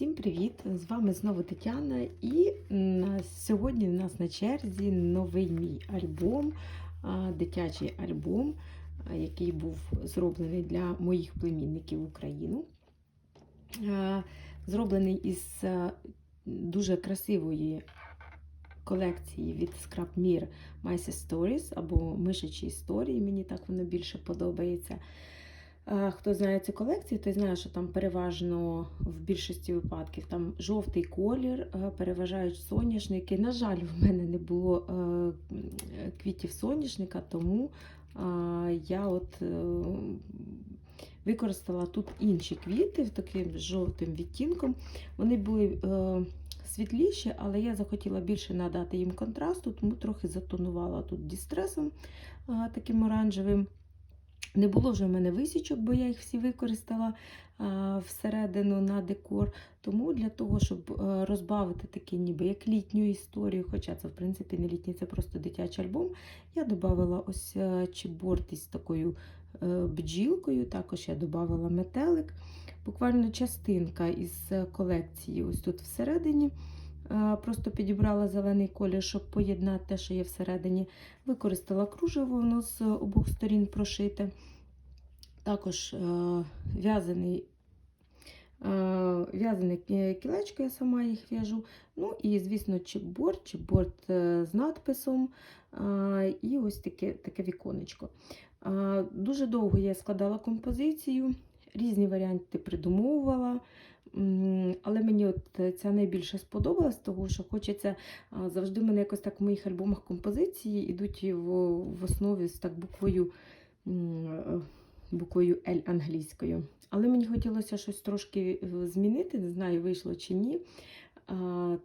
Всім привіт! З вами знову Тетяна. І сьогодні в нас на черзі новий мій альбом, дитячий альбом, який був зроблений для моїх племінників в Україну. Зроблений із дуже красивої колекції від Scrap Mir Mice Stories або Мишачі історії. Мені так воно більше подобається. А, Хто знає цю колекцію, той знає, що там переважно в більшості випадків там жовтий колір, е, переважають соняшники. На жаль, в мене не було е, квітів соняшника, тому е, я от е, використала тут інші квіти таким жовтим відтінком. Вони були е, світліші, але я захотіла більше надати їм контрасту, тому трохи затонувала тут дістресом е, таким оранжевим. Не було вже в мене висічок, бо я їх всі використала а, всередину на декор. Тому для того, щоб а, розбавити такі ніби як літню історію, хоча це в принципі не літній, це просто дитячий альбом, я додавала ось а, чіборт із такою а, бджілкою, також я додавала метелик. Буквально частинка із колекції, ось тут всередині. Просто підібрала зелений колір, щоб поєднати те, що є всередині. Використала кружево, воно з обох сторін прошите. Також в'язаний в'язане кілечко, я сама їх в'яжу. Ну і, звісно, чіпборд, чіпборд з надписом. І ось таке таке віконечко. Дуже довго я складала композицію, різні варіанти придумовувала. Але мені от ця найбільше сподобалась, тому що хочеться завжди в мене якось так в моїх альбомах композиції йдуть в, в основі з так буквою буквою L англійською. Але мені хотілося щось трошки змінити, не знаю, вийшло чи ні.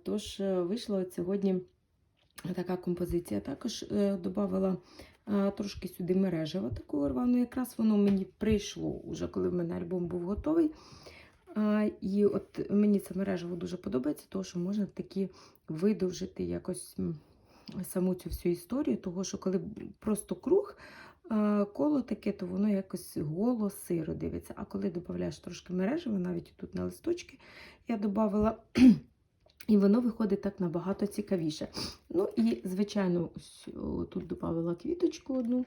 Тож вийшла от сьогодні така композиція. Також додала трошки сюди мережева такого рвану. Якраз воно мені прийшло, вже коли в мене альбом був готовий. І от мені це мережево дуже подобається, тому що можна такі видовжити якось саму цю всю історію, того що коли просто круг, коло таке, то воно якось голо, сиро дивиться. А коли додаєш трошки мережево, навіть тут на листочки я додавала, і воно виходить так набагато цікавіше. Ну і, звичайно, ось тут додавала квіточку одну,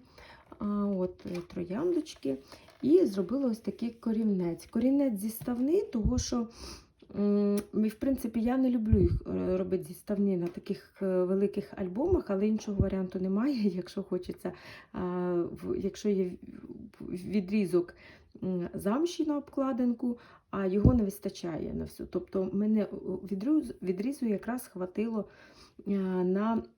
от трояндочки. І зробила ось такий корінець. Корінець зіставний, того що, в принципі, я не люблю їх е, робити зіставні на таких е, великих альбомах, але іншого варіанту немає. Якщо хочеться, якщо є відрізок замші на обкладинку, а його не вистачає на всю. Тобто мене відрізу якраз хватило на Е,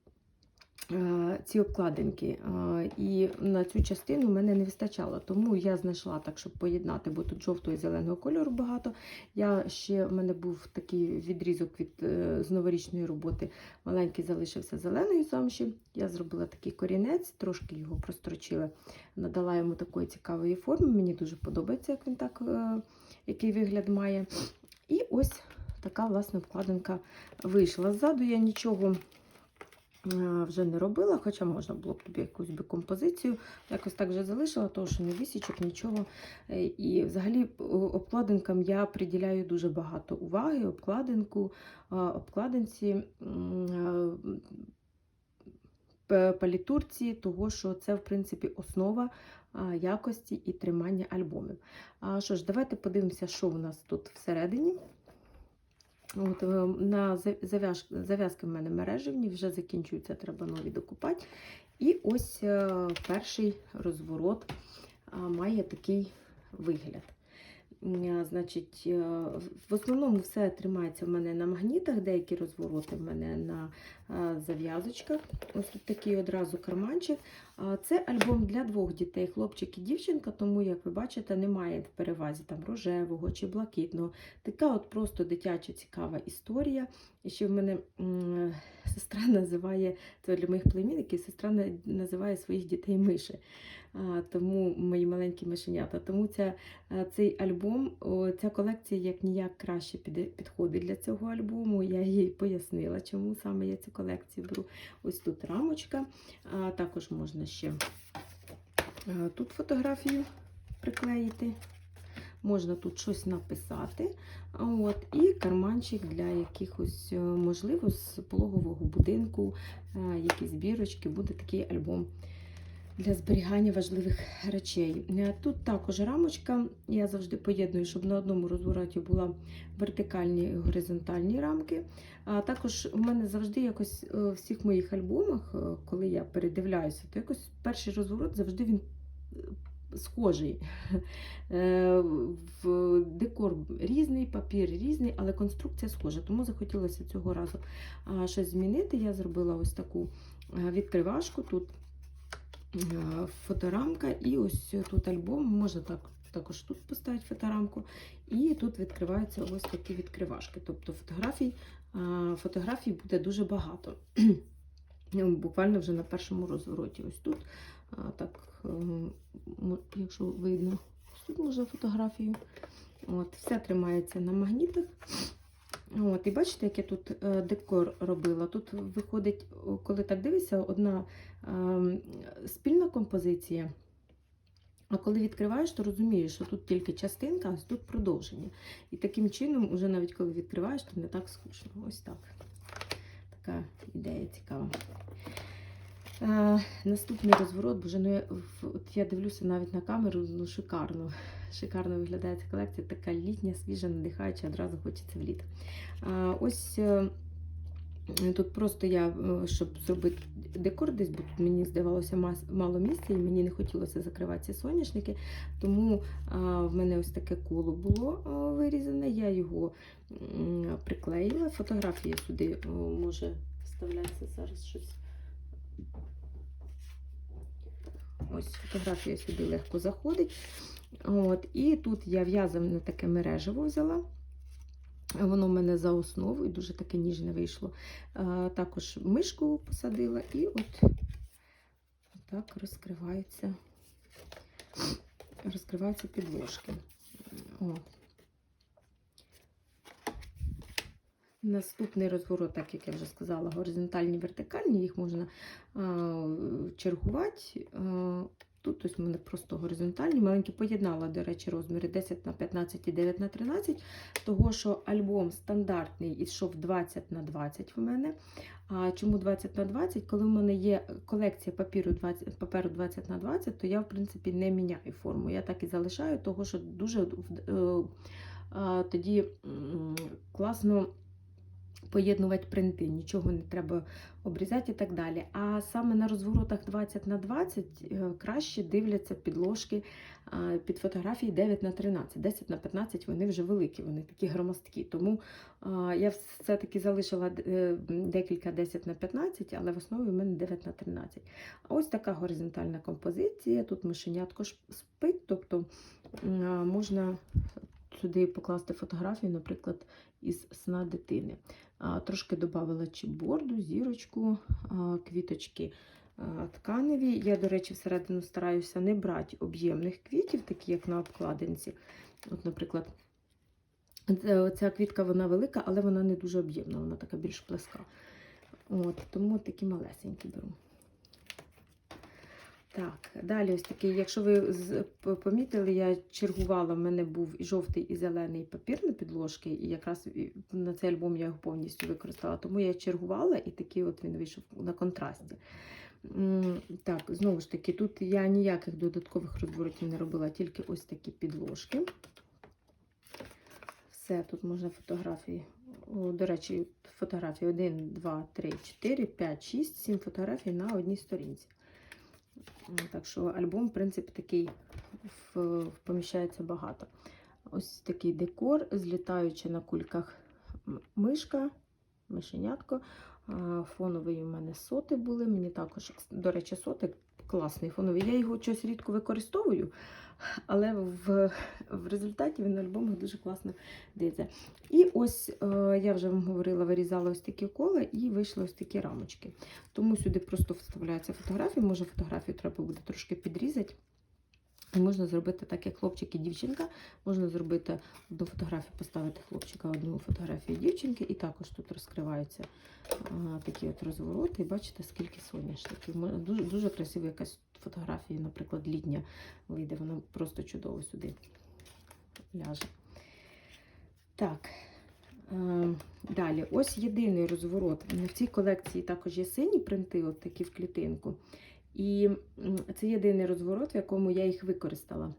ці обкладинки. Е, і на цю частину мене не вистачало. Тому я знайшла так, щоб поєднати, бо тут жовтого і зеленого кольору багато. Я ще, в мене був такий відрізок від е, з новорічної роботи. Маленький залишився зеленої замші. Я зробила такий корінець, трошки його прострочила, надала йому такої цікавої форми. Мені дуже подобається, як він так, який вигляд має. І ось така власне обкладинка вийшла. Ззаду я нічого вже не робила, хоча можна було б тобі якусь би композицію. Якось так вже залишила, тому що не вісічок, нічого. Е, і взагалі обкладинкам я приділяю дуже багато уваги, обкладинку, обкладинці. Палітурці, того, що це, в принципі, основа якості і тримання альбомів. Що ж, давайте подивимося, що в нас тут всередині. От, е, На зав'язки в мене мережевні, вже закінчуються, треба нові докупати. І ось е, перший розворот має такий вигляд. Значить, е, В основному все тримається в мене на магнітах, деякі розвороти в мене на зав'язочках. Ось тут такий одразу карманчик. Це альбом для двох дітей, хлопчик і дівчинка, тому, як ви бачите, немає в перевазі там рожевого чи блакитного. Така от просто дитяча цікава історія. І ще в мене сестра називає, це для моїх племінників, сестра називає своїх дітей миші. Тому мої маленькі мишенята. Тому ця, цей альбом, ця колекція як ніяк краще підходить для цього альбому. Я їй пояснила, чому саме я цю колекцію беру. Ось тут рамочка. Також можна ще тут фотографію приклеїти. можна тут щось написати. От, І карманчик для якихось, е, можливо, з пологового будинку, е, якісь бірочки, буде такий альбом для зберігання важливих речей. Е, Тут також рамочка. Я завжди поєдную, щоб на одному розвороті була вертикальні і горизонтальні рамки. А також у мене завжди якось е, в всіх моїх альбомах, е, коли я передивляюся, то якось перший розворот завжди він е, схожий. Е, В декор різний, папір різний, але конструкція схожа. Тому захотілося цього разу щось змінити. Я зробила ось таку е, відкривашку. Тут е, фоторамка, і ось тут альбом. Можна так. Також тут поставити фоторамку, і тут відкриваються ось такі відкривашки. Тобто фотографій, фотографій буде дуже багато. Буквально вже на першому розвороті. Ось тут, так, е, якщо видно, тут можна фотографію. От, все тримається на магнітах. От, і бачите, як я тут е, декор робила. Тут виходить, коли так дивишся, одна ем, спільна композиція. А коли відкриваєш, то розумієш, що тут тільки частинка, а тут продовження. І таким чином, уже навіть коли відкриваєш, то не так скучно. Ось так. Така ідея цікава. Е, наступний розворот, боже, ну я, от я дивлюся навіть на камеру, ну шикарно. Шикарно виглядає ця колекція, така літня, свіжа, надихаюча, одразу хочеться в літо. Ось е, тут просто я, е, щоб зробити декор десь, бо тут мені здавалося мало місця, і мені не хотілося закривати ці соняшники. Тому в мене ось таке коло було а, вирізане, я його приклеїла. Фотографії сюди може вставлятися зараз щось. Ось фотографія сюди легко заходить. От, і тут я в'язане таке мережево взяла. Воно в мене за основу і дуже таке ніжне вийшло. А, також мишку посадила і от так розкриваються, розкриваються підложки. О. Наступний розворот, так як я вже сказала, горизонтальні, вертикальні, їх можна а, чергувати. А, тут ось в мене просто горизонтальні, маленькі поєднала, до речі, розміри 10 на 15 і 9 на 13, того що альбом стандартний ішов 20 на 20 в мене. А чому 20 на 20? Коли в мене є колекція папіру 20, паперу 20 на 20, то я, в принципі, не міняю форму. Я так і залишаю, того що дуже е, а, тоді класно поєднувати принти, нічого не треба обрізати і так далі. А саме на розворотах 20 на 20 е, краще дивляться підложки е, під фотографії 9 на 13. 10 на 15 вони вже великі, вони такі громоздкі. Тому е, я все-таки залишила декілька 10 на 15, але в основі в мене 9 на 13. А ось така горизонтальна композиція. Тут мишенятко спить, тобто можна сюди покласти фотографію, наприклад, із сна дитини. Трошки додавала чіпборду, зірочку, квіточки тканеві. Я, до речі, всередину стараюся не брати об'ємних квітів, такі як на обкладинці. От, наприклад, ця квітка вона велика, але вона не дуже об'ємна, вона така більш плеска. От, тому такі малесенькі беру. Так, далі ось такий, якщо ви помітили, я чергувала, в мене був і жовтий, і зелений папір на підложки, і якраз на цей альбом я його повністю використала. Тому я чергувала, і такий от він вийшов на контрасті. Так, знову ж таки, тут я ніяких додаткових розворотів не робила, тільки ось такі підложки. Все, тут можна фотографії. До речі, фотографії 1, 2, 3, 4, 5, 6, 7 фотографій на одній сторінці. М, Так що альбом, в принципі, такий поміщається багато. Ось такий декор, злітаючи на кульках мишка, мишенятко. А, Фонові у мене соти були. Мені також, до речі, соти класний фоновий. Я його щось рідко використовую, але в, в результаті він на альбомах дуже класно дивиться. І ось е, я вже вам говорила, вирізала ось такі кола і вийшли ось такі рамочки. Тому сюди просто вставляється фотографія. Може, фотографію треба буде трошки підрізати. І можна зробити так, як хлопчик і дівчинка. Можна зробити одну фотографію, поставити хлопчика, одну фотографію дівчинки, і також тут розкриваються а, такі от розвороти. І бачите, скільки соняшників. Дуже, дуже красива якась фотографія, наприклад, літня вийде. Вона просто чудово сюди ляже. Так. Далі, ось єдиний розворот. В цій колекції також є сині принти, от такі в клітинку. І це єдиний розворот, в якому я їх використала.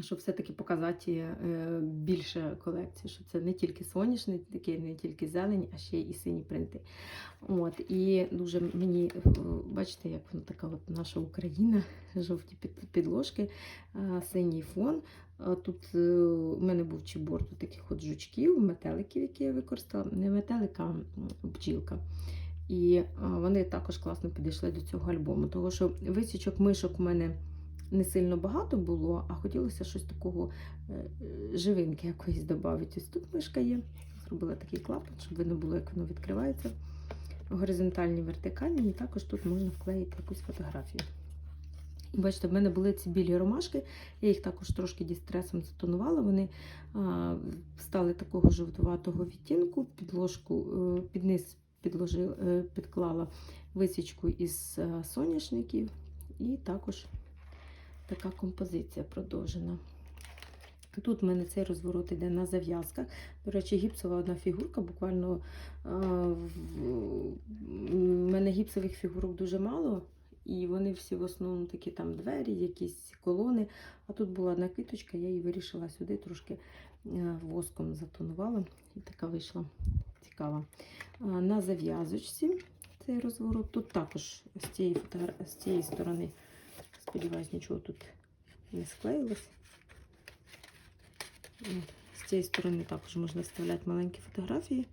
Щоб все-таки показати е, більше колекції, що це не тільки соняшник, такі, не тільки зелень, а ще і сині принти. От, і дуже мені, е, бачите, як воно така от наша Україна, жовті підложки, синій фон. Тут е, у мене був чібор тут таких от жучків, метеликів, які я використала. Не метелика, а бджілка. І вони також класно підійшли до цього альбому, тому що висічок мишок у мене не сильно багато було, а хотілося щось такого е, е, живинки якоїсь додати. Ось тут мишка є. Зробила такий клапан, щоб видно було, як воно відкривається. Горизонтальні, вертикальні, і також тут можна вклеїти якусь фотографію. І бачите, в мене були ці білі ромашки, я їх також трошки дістресом затонувала. Вони а, стали такого жовтуватого відтінку, підложку, е, під низ е, підклала висічку із е, соняшників, і також така композиція продовжена. Тут в мене цей розворот іде на зав'язках. До речі, гіпсова одна фігурка. Буквально в в мене гіпсових фігурок дуже мало, і вони всі в основному такі там двері, якісь колони. А тут була одна квіточка, я її вирішила сюди трошки е, воском затонувала. І така вийшла цікава. На зав'язочці цей розворот. Тут також з цієї, з цієї сторони, сподіваюсь, нічого тут не склеїлось. З цієї сторони також можна вставляти маленькі фотографії.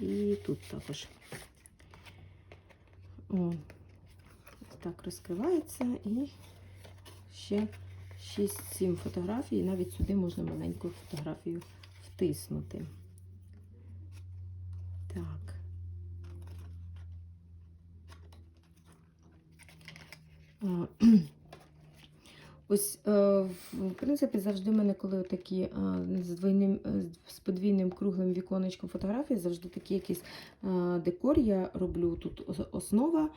І тут також. О, ось так розкривається і ще 6-7 фотографій. Навіть сюди можна маленьку фотографію втиснути. Так. Ось, е, в принципі, завжди в мене, коли такі е, з двойним, е, з подвійним круглим віконечком фотографії, завжди такий якийсь декор я роблю. Тут основа,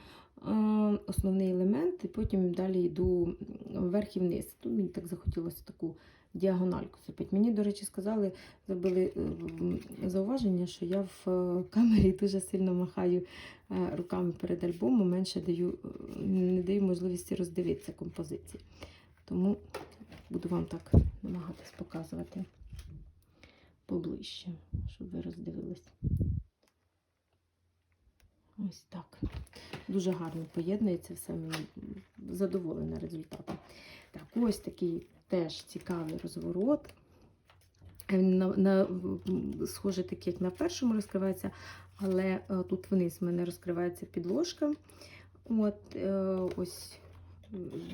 основний елемент, і потім далі йду вверх і вниз. Тут мені так захотілося таку діагональку зробити. Мені, до речі, сказали, зробили е, зауваження, що я в е, камері дуже сильно махаю е, руками перед альбомом, менше даю, не даю можливості роздивитися композиції. Тому буду вам так намагатись показувати поближче, щоб ви роздивились. Ось так. Дуже гарно поєднується все, задоволена результатом. Так, ось такий теж цікавий розворот. Він на, на, схоже, такий, як на першому розкривається, але е, тут вниз в мене розкривається підложка. От, е, ось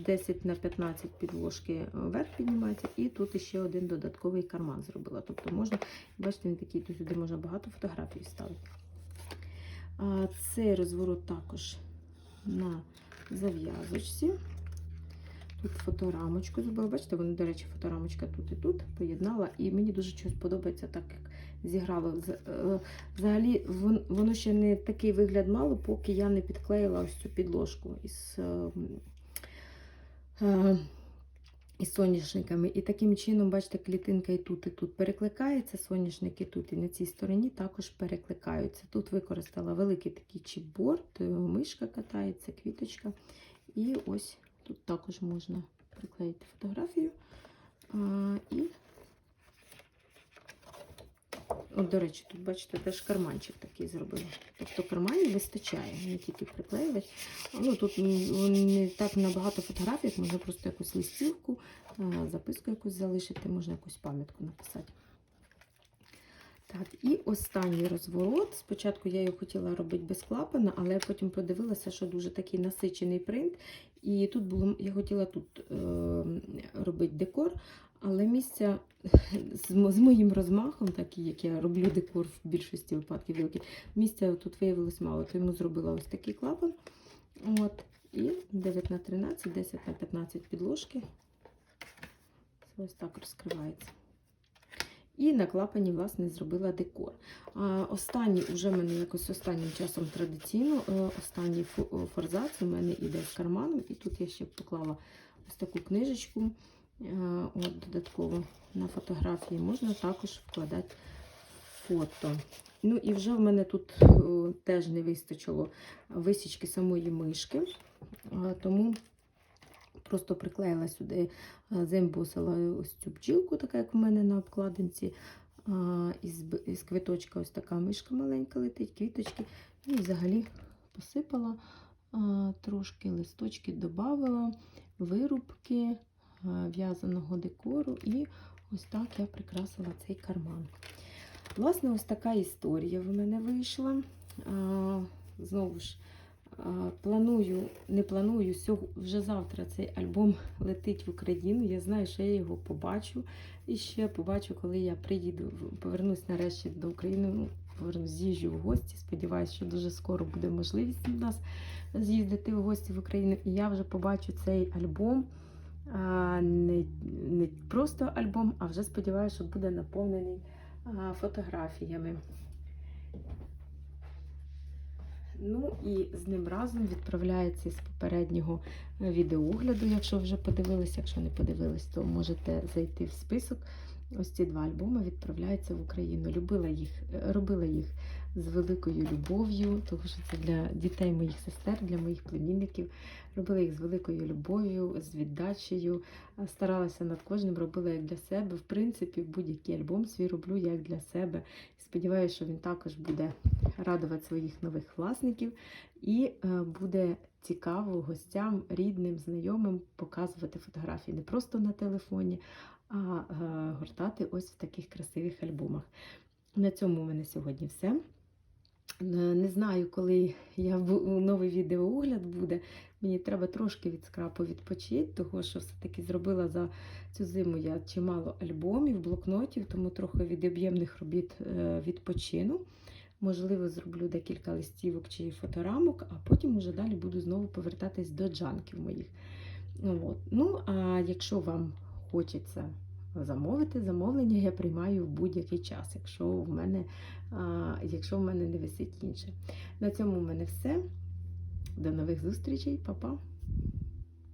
10 на 15 підложки вверх піднімається, і тут ще один додатковий карман зробила. Тобто можна, бачите, він такий, тут сюди можна багато фотографій ставити. А цей розворот також на зав'язочці. Тут фоторамочку зробила. Бачите, вони, до речі, фоторамочка тут і тут поєднала. І мені дуже щось подобається, так як зіграло. Е, Взагалі, воно ще не такий вигляд мало, поки я не підклеїла ось цю підложку із, е, е, із соняшниками. І таким чином, бачите, клітинка і тут, і тут перекликається, соняшники тут і на цій стороні також перекликаються. Тут використала великий такий чіпборд, мишка катається, квіточка. І ось тут також можна приклеїти фотографію. А, і От, до речі, тут, бачите, теж карманчик такий зробила. Тобто карманів вистачає, не тільки приклеювати. Ну, тут не так набагато фотографій, можна просто якусь листівку, записку якусь залишити, можна якусь пам'ятку написати. Так, і останній розворот. Спочатку я його хотіла робити без клапана, але я потім подивилася, що дуже такий насичений принт. І тут було, я хотіла тут е, робити декор, але місця з, з моїм розмахом, такий, як я роблю декор в більшості випадків великий, місця тут виявилось мало, то йому зробила ось такий клапан. От, і 9 на 13, 10 на 15 підложки. Ось так розкривається. І на клапані, власне, зробила декор. А останній, уже в мене якось останнім часом традиційно, е, останній форзац у мене іде з карманом. І тут я ще поклала ось таку книжечку. Е, От додатково на фотографії можна також вкладати фото. Ну і вже в мене тут теж не вистачило висічки самої мишки, е, тому просто приклеїла сюди, е, зембусила ось цю бджілку, така як у мене на обкладинці. Із, із квиточка ось така мишка маленька летить, квіточки. І взагалі посипала трошки листочки, додавала вирубки в'язаного декору, і ось так я прикрасила цей карман. Власне, ось така історія в мене вийшла. Знову ж планую, не планую, вже завтра цей альбом летить в Україну. Я знаю, що я його побачу. І ще побачу, коли я приїду, повернусь нарешті до України. Ну, повернусь, з'їжджу в гості. Сподіваюсь, що дуже скоро буде можливість у нас з'їздити в гості в Україну. І я вже побачу цей альбом. А, не, не просто альбом, а вже сподіваюся, що буде наповнений фотографіями. Ну і з ним разом відправляється з попереднього відеоогляду, відеогляду. Якщо вже подивилися, якщо не подивились, то можете зайти в список. Ось ці два альбоми відправляються в Україну. Любила їх, е, робила їх з великою любов'ю, тому що це для дітей моїх сестер, для моїх племінників. Робила їх з великою любов'ю, з віддачею. Старалася над кожним, робила як для себе. В принципі, будь-який альбом свій роблю як для себе. Сподіваюся, що він також буде радувати своїх нових власників і е, буде цікаво гостям, рідним, знайомим показувати фотографії не просто на телефоні, а е, гортати ось в таких красивих альбомах. На цьому у мене сьогодні все. Не знаю, коли я новий відеоогляд буде. Мені треба трошки від скрапу відпочити, тому що все-таки зробила за цю зиму я чимало альбомів, блокнотів, тому трохи від об'ємних робіт е, відпочину. Можливо, зроблю декілька листівок чи фоторамок, а потім уже далі буду знову повертатись до джанків моїх. От. Ну, а якщо вам хочеться замовити, замовлення я приймаю в будь-який час, якщо в мене, якщо в мене не висить інше. На цьому в мене все. До нових зустрічей, Па-па!